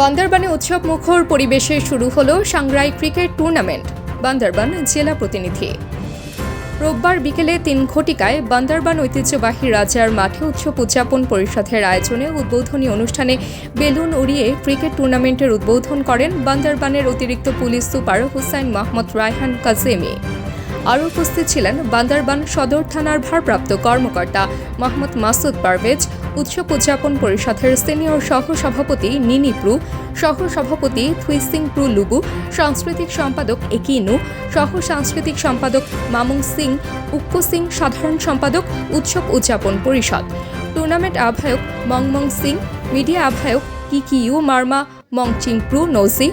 বান্দরবানে উৎসব মুখর পরিবেশে শুরু হলো সাংগ্রাই ক্রিকেট টুর্নামেন্ট, বান্দরবান জেলা প্রতিনিধি। রোববার বিকেলে তিন ঘটিকায় বান্দরবান ঐতিহ্যবাহী রাজার মাঠে উৎসব উদযাপন পরিষদের আয়োজনে উদ্বোধনী অনুষ্ঠানে বেলুন উড়িয়ে ক্রিকেট টুর্নামেন্টের উদ্বোধন করেন বান্দরবানের অতিরিক্ত পুলিশ সুপার হুসাইন মাহমুদ রায়হান কাজেমি। আরও উপস্থিত ছিলেন বান্দরবান সদর থানার ভারপ্রাপ্ত কর্মকর্তা মোহাম্মদ মাসুদ পারভেজ উৎসব উদযাপন পরিষদের সিনিয়র সহ সভাপতি নিনি প্রু সহ সভাপতি থুইসিং প্রু লুবু সাংস্কৃতিক সম্পাদক একিনু সহ সাংস্কৃতিক সম্পাদক মামুং সিং, উক্কু সিং সাধারণ সম্পাদক উৎসব উদযাপন পরিষদ। টুর্নামেন্ট আহ্বায়ক মংমং সিং, মিডিয়া আহ্বায়ক কিকিউ মার্মা, মংচিং প্রু নৌসি,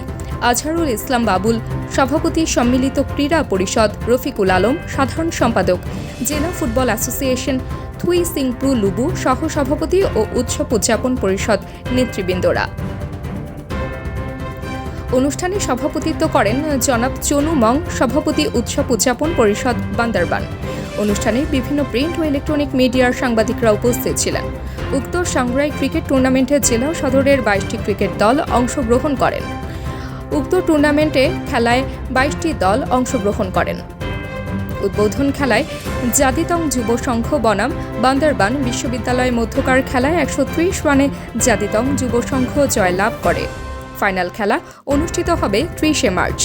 আজহারুল ইসলাম বাবুল, সভাপতি সম্মিলিত ক্রীড়া পরিষদ রফিকুল আলম সাধারণ সম্পাদক। জেলা ফুটবল অ্যাসোসিয়েশন থুই সিংপ্রু লুবু সহ সভাপতি ও উৎসব উদযাপন পরিষদ নেতৃবৃন্দরা। অনুষ্ঠানে সভাপতিত্ব করেন জনাব চনু মং, সভাপতি উৎসব উদযাপন পরিষদ বান্দারবান। অনুষ্ঠানে বিভিন্ন প্রিন্ট ও ইলেকট্রনিক মিডিয়ার সাংবাদিকরা উপস্থিত ছিলেন। উক্ত সাংগ্রাই ক্রিকেট টুর্নামেন্টে জেলা সদরের বাইশটি ক্রিকেট দল অংশগ্রহণ করেন। উক্ত টুর্নামেন্টে খেলায় বাইশটি দল অংশগ্রহণ করেন। উদ্বোধন খেলায় জাতিতং যুব সংঘ বনাম, বান্দারবান বিশ্ববিদ্যালয় মধ্যকার খেলায় একশো ত্রিশ রানে জাতিতং যুব সংঘ জয়লাভ করে। ফাইনাল খেলা অনুষ্ঠিত হবে ত্রিশে মার্চ।